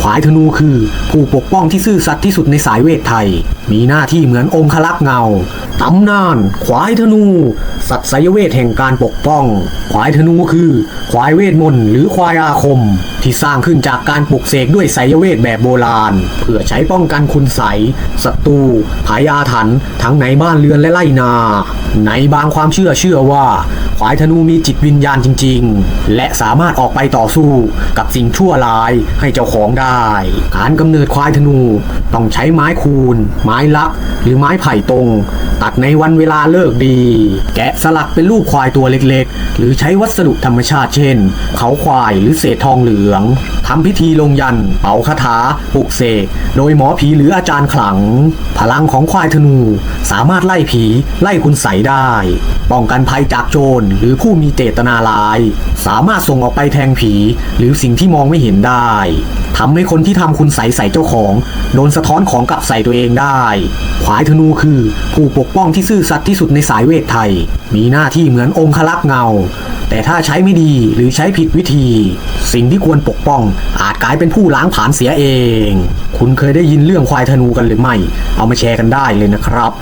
ควายธนูคือ ผู้ปกป้องที่ซื่อสัตย์ที่สุดในสายเวทไทย มีหน้าที่เหมือนองคลักษ์เงา ตำนาน ควายธนู สัตว์ไสยเวทแห่งการปกป้อง ควายธนูคือ ควายเวทมนต์หรือควายอาคม ที่สร้างขึ้นจากการปลุกเสกด้วยไสยเวทแบบโบราณ เพื่อใช้ป้องกันคุณไสศัตรูพายาถันทั้งในบ้านเรือนและไร่นา ในบางความเชื่อเชื่อว่า ควายธนูมีจิตวิญญาณจริง ๆ และสามารถออกไปต่อสู้กับสิ่งชั่วร้ายให้เจ้าของได้ การกำเนิดควายธนู ต้องใช้ไม้คูน ไม้ลัก หรือไม้ไผ่ตรง ตัดในวันเวลาเลิกดี แกะสลักเป็นรูปควายตัวเล็กๆ หรือใช้วัสดุธรรมชาติเช่น เขาควายหรือเศษทองเหลือง ทำพิธีลงยัน เป่าคาถาปลุกเสกโดยหมอผีหรืออาจารย์ขลัง พลังของควายธนู สามารถไล่ผีไล่คุณใสได้ ป้องกันภัยจากโจรหรือผู้มีเจตนาร้าย สามารถส่งออกไปแทงผี หรือสิ่งที่มองไม่เห็นได้ทำให้คนที่ทำคุณใสใส่เจ้าของโดนสะท้อนของกลับใส่ตัวเองได้ ควายธนูคือ ผู้ปกป้องที่ซื่อสัตย์ที่สุดในสายเวทไทย มีหน้าที่เหมือนองคลักษ์เงา แต่ถ้าใช้ไม่ดีหรือใช้ผิดวิธี สิ่งที่ควรปกป้อง อาจกลายเป็นผู้ล้างผลาญเสียเอง คุณเคยได้ยินเรื่องควายธนูกันหรือไม่ เอามาแชร์กันได้เลยนะครับ